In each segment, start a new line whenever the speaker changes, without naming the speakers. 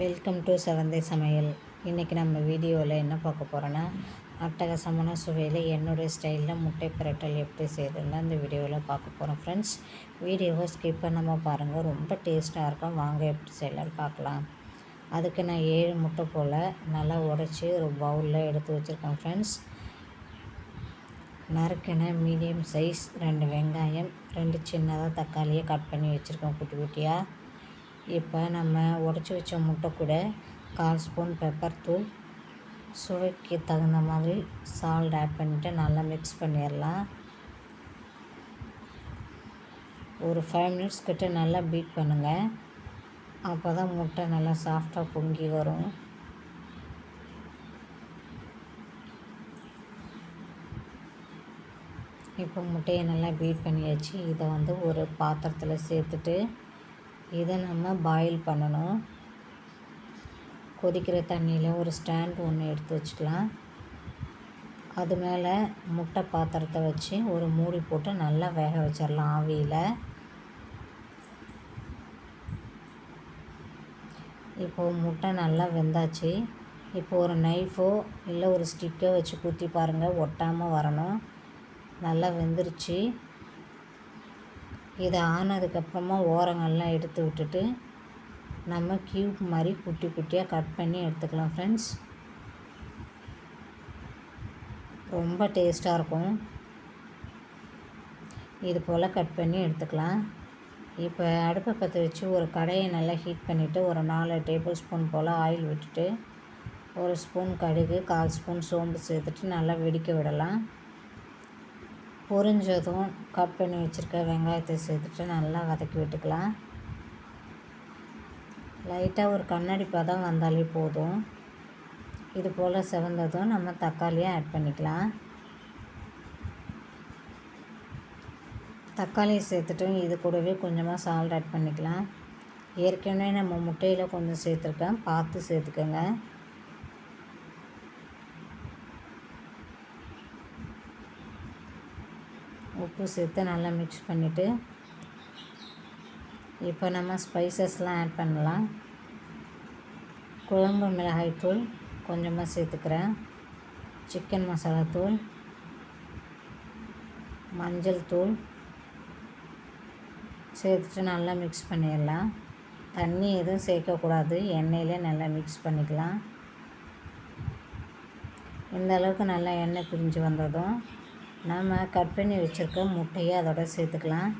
Welcome to செவந்தை சமையல் இன்றைக்கி நம்ம வீடியோவில் என்ன பார்க்க போகிறோன்னா அட்டகாசமான சுவையில் என்னுடைய ஸ்டைலில் முட்டை பிரட்டல் எப்படி செய்யுதுன்னு இந்த வீடியோவில் பார்க்க போகிறோம் ஃப்ரெண்ட்ஸ் வீடியோவை ஸ்கிப் பண்ணாமல் பாருங்கள் ரொம்ப டேஸ்ட்டாக இருக்கும். வாங்க எப்படி செய்யலான்னு பார்க்கலாம். அதுக்கு நான் ஏழு முட்டை போல் நல்லா உடச்சி ஒரு பவுலில் எடுத்து வச்சுருக்கேன் ஃப்ரெண்ட்ஸ் நறுக்கின மீடியம் சைஸ் ரெண்டு வெங்காயம் ரெண்டு சின்னதாக தக்காளியை கட் பண்ணி வச்சுருக்கேன் குட்டி குட்டியாக இப்போ நம்ம உடச்சி வச்ச முட்டை கூட கால் ஸ்பூன் பெப்பர் தூள் சுவைக்கு தகுந்த மாதிரி சால்ட் ஆட் பண்ணிவிட்டு நல்லா மிக்ஸ் பண்ணிடலாம். ஒரு ஃபைவ் மினிட்ஸ் கிட்ட நல்லா பீட் பண்ணுங்கள் அப்போ தான் முட்டை நல்லா சாஃப்டாக பொங்கி வரும். இப்போ முட்டையை நல்லா பீட் பண்ணியாச்சு. இதை வந்து ஒரு பாத்திரத்தில் சேர்த்துட்டு இதை நம்ம பாயில் பண்ணணும். கொதிக்கிற தண்ணியில் ஒரு ஸ்டாண்ட் ஒன்று எடுத்து வச்சுக்கலாம். அது மேலே முட்டை பாத்திரத்தை வச்சு ஒரு மூடி போட்டு நல்லா வேக வச்சிடலாம் ஆவியில். இப்போது முட்டை நல்லா வெந்தாச்சு. இப்போ ஒரு நைஃபோ இல்லை ஒரு ஸ்டிக்கோ வச்சு குத்தி பாருங்கள் ஒட்டாமல் வரணும். நல்லா வெந்துருச்சு. இதை ஆனதுக்கப்புறமா ஓரங்கள்லாம் எடுத்து விட்டுட்டு நம்ம க்யூப் மாதிரி குட்டி குட்டியாக கட் பண்ணி எடுத்துக்கலாம் ஃப்ரெண்ட்ஸ் ரொம்ப டேஸ்ட்டாக இருக்கும். இது போல் கட் பண்ணி எடுத்துக்கலாம். இப்போ அடுப்பை பற்ற வச்சு ஒரு கடையை நல்லா ஹீட் பண்ணிவிட்டு ஒரு நாலு டேபிள் ஸ்பூன் போல் ஆயில் விட்டுட்டு ஒரு ஸ்பூன் கடுகு கால் ஸ்பூன் சோம்பு சேர்த்துட்டு நல்லா வெடிக்க விடலாம். பொரிஞ்சதும் கட் பண்ணி வச்சுருக்க வெங்காயத்தை சேர்த்துட்டு நல்லா வதக்கி விட்டுக்கலாம். லைட்டாக ஒரு கண்ணாடி பதம் வந்தாலே போதும். இது போல் செவந்ததும் நம்ம தக்காளியை ஆட் பண்ணிக்கலாம். தக்காளியை சேர்த்துட்டும் இது கூடவே கொஞ்சமாக சால்ட் ஆட் பண்ணிக்கலாம். ஏற்கனவே நம்ம முட்டையில் கொஞ்சம் சேர்த்துருக்கேன். பார்த்து சேர்த்துக்கோங்க. உப்பு சேர்த்து நல்லா மிக்ஸ் பண்ணிவிட்டு இப்போ நம்ம ஸ்பைசஸ்லாம் ஆட் பண்ணலாம். குழம்பு மிளகாய் தூள் கொஞ்சமாக சேர்த்துக்கிறேன். சிக்கன் மசாலா தூள் மஞ்சள் தூள் சேர்த்துட்டு நல்லா மிக்ஸ் பண்ணிடலாம். தண்ணி எதுவும் சேர்க்கக்கூடாது எண்ணெயிலே நல்லா மிக்ஸ் பண்ணிக்கலாம். இந்த அளவுக்கு நல்லா எண்ணெய் பிரிஞ்சு வந்ததும் நம்ம கட் பண்ணி வச்சுருக்க முட்டையை அதோட சேர்த்துக்கலாம்.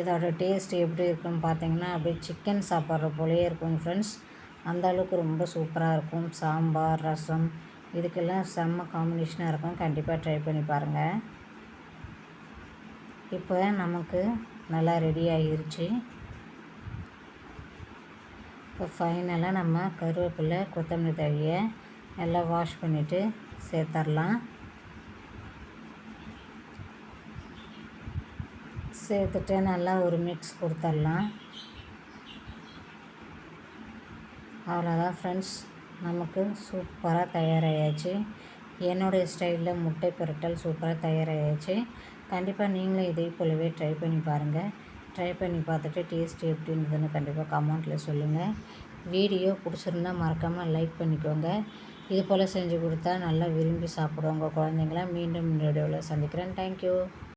இதோட டேஸ்ட் எப்படி இருக்குன்னு பார்த்தீங்கன்னா அப்படியே சிக்கன் சாப்பிட்ற போலேயே இருக்கும் ஃப்ரெண்ட்ஸ் அந்த அளவுக்கு ரொம்ப சூப்பராக இருக்கும். சாம்பார் ரசம் இதுக்கெல்லாம் செம்ம காம்பினேஷனாக இருக்கும். கண்டிப்பாக ட்ரை பண்ணி பாருங்கள் இப்போ நமக்கு நல்லா ரெடி ஆகிருச்சு இப்போ ஃபைனலாக நம்ம கருவேப்பிலை கொத்தமல்லி தழியை நல்லா வாஷ் பண்ணிவிட்டு சேர்த்துடலாம் சேர்த்துட்டு நல்லா ஒரு மிக்ஸ் கொடுத்துடலாம் அவ்வளோதான் ஃப்ரெண்ட்ஸ் நமக்கு சூப்பராக தயாராகியாச்சு என்னுடைய ஸ்டைலில் முட்டை புரட்டல் சூப்பராக தயாராகியாச்சு கண்டிப்பாக நீங்களும் இதே போலவே ட்ரை பண்ணி பாருங்கள் ட்ரை பண்ணி பார்த்துட்டு டேஸ்ட் எப்படி இருந்ததுன்னு கண்டிப்பாக கமெண்ட்டில் சொல்லுங்கள். வீடியோ பிடிச்சிருந்தா மறக்காமல் லைக் பண்ணிக்கோங்க. இது போல் செஞ்சு கொடுத்தா நல்லா விரும்பி சாப்பிடுவாங்க குழந்தைங்களாம். மீண்டும் வீடியோவில் சந்திக்கிறேன். தேங்க்யூ